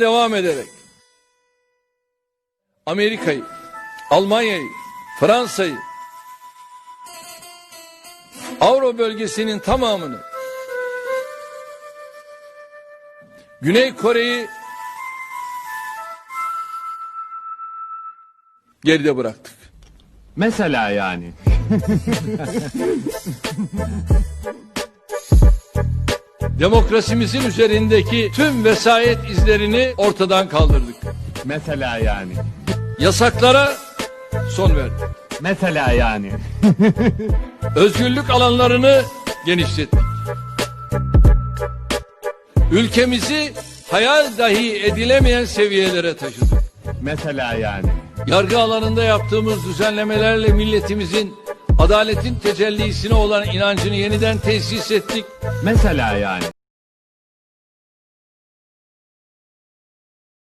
devam ederek Amerika'yı, Almanya'yı, Fransa'yı, Avro bölgesinin tamamını, Güney Kore'yi geride bıraktık. Mesela yani. Demokrasimizin üzerindeki tüm vesayet izlerini ortadan kaldırdık. Mesela yani. Yasaklara son verdik. Mesela yani. Özgürlük alanlarını genişlettik. Ülkemizi hayal dahi edilemeyen seviyelere taşıdık. Mesela yani. Yargı alanında yaptığımız düzenlemelerle milletimizin adaletin tecellisine olan inancını yeniden tesis ettik. Mesela yani.